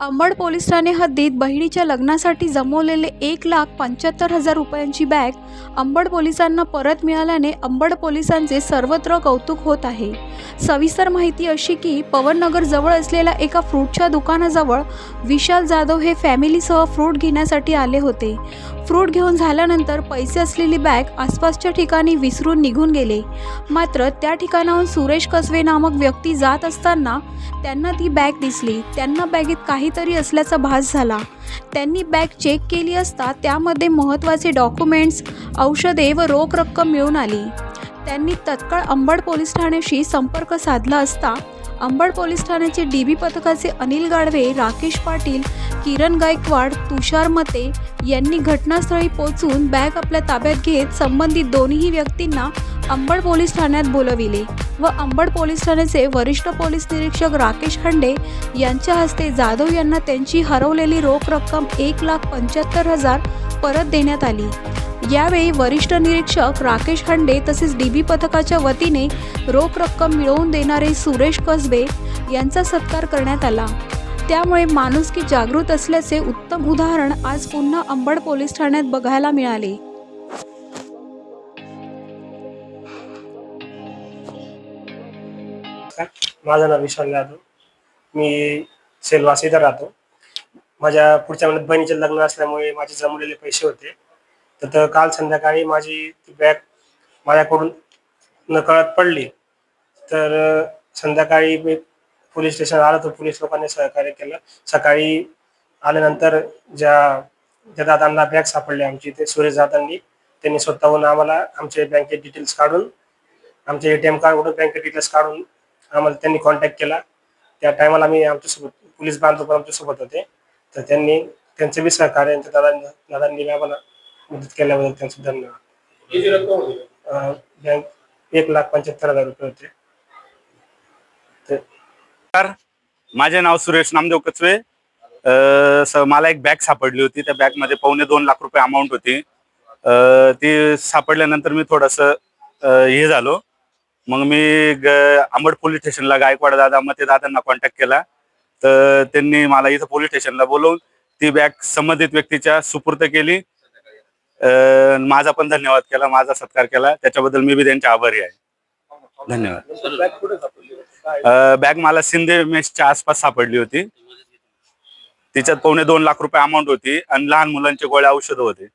Ambad police Thane हद्दीत बहिणीच्या लग्नासाठी जमवलेले एक लाख पंच्याहत्तर हजार रुपयांची बॅग अंबड पोलिसांना परत मिळाल्याने अंबड पोलिसांचे सर्वत्र कौतुक होत आहे. सविस्तर माहिती अशी की पवननगर जवळ असलेल्या एका फ्रूटच्या दुकानाजवळ विशाल जाधव हे फॅमिलीसह फ्रूट घेण्यासाठी आले होते. फ्रूट घेऊन झाल्यानंतर पैसे असलेली बॅग आसपासच्या ठिकाणी विसरून निघून गेले. मात्र त्या ठिकाणाहून सुरेश कसवे नामक व्यक्ती जात असताना त्यांना ती बॅग दिसली. त्यांना बॅगेत काही काहीतरी असल्याचा भास झाला. त्यांनी बॅग चेक केली असता त्यामध्ये महत्त्वाचे डॉक्युमेंट्स औषधे व रोख रक्कम मिळून आली. त्यांनी तत्काळ अंबड पोलीस ठाण्याशी संपर्क साधला असता अंबड पोलीस ठाण्याचे डी बी पथकाचे अनिल गाडवे राकेश पाटील किरण गायकवाड तुषार मते यांनी घटनास्थळी पोहोचून बॅग आपल्या ताब्यात घेत संबंधित दोन्ही व्यक्तींना अंबड पोलीस ठाण्यात बोलविले व अंबड पोलीस ठाण्याचे वरिष्ठ पोलीस निरीक्षक राकेश खंडे यांच्या हस्ते जाधव यांना त्यांची हरवलेली रोख रक्कम एक लाख पंच्याहत्तर हजार परत देण्यात आली. यावेळी वरिष्ठ निरीक्षक राकेश खंडे तसेच डी बी पथकाच्या वतीने रोख रक्कम मिळवून देणारे सुरेश कसबे यांचा सत्कार करण्यात आला. त्यामुळे माणुसकी जागृत असल्याचे उत्तम उदाहरण आज पुन्हा अंबड पोलीस ठाण्यात बघायला मिळाले. माझं नाव विशाल जाधव मी सेलवास इथं राहतो. माझ्या पुढच्या महिन्यात बहिणीचे लग्न असल्यामुळे माझे जमलेले पैसे होते. तर काल संध्याकाळी माझी ती बॅग माझ्याकडून नकळत पडली. तर संध्याकाळी मी पोलीस स्टेशन आलो तर पोलीस लोकांनी सहकार्य केलं. सकाळी आल्यानंतर ज्या ज्या दादांना बॅग सापडली आमची ते सुरेश दादांनी त्यांनी स्वतःहून आम्हाला आमचे बँकेत डिटेल्स काढून आमचे एटीएम कार्डवरून बँकेत डिटेल्स काढून आम्हाला त्यांनी कॉन्टॅक्ट केला. त्या टायमाला आम्ही आमच्यासोबत पोलीस बांधव पण आमच्यासोबत होते. तर त्यांनी त्यांचे बी सहकार्य त्यांच्या दादांनी दादांनी आम्हाला मदत केल्याबद्दल त्यांचे धन्यवाद. बँक एक लाख पंच्याहत्तर हजार रुपये होते. नमस्कार. माझे नाव सुरेश नामदेव कचवे. मला एक बॅग सापडली होती. त्या बॅगमध्ये पावणे दोन लाख रुपये अमाऊंट होती. ती सापडल्यानंतर मी थोडस हे झालो. मग मी आंबड पोलीस स्टेशनला गायकवाड दादा मते दादांना कॉन्टॅक्ट केला. तर त्यांनी मला इथं पोलीस स्टेशनला बोलवून ती बॅग संबंधित व्यक्तीच्या सुपूर्त केली. माझा पण धन्यवाद केला माझा सत्कार केला. त्याच्याबद्दल मी बी त्यांचे आभारी आहे. धन्यवाद. बॅग मला शिंदे मेसच्या आसपास सापडली होती. तिच्यात पावणे दोन लाख रुपये अमाऊंट होती आणि लहान मुलांचे गोळ्या औषध होते.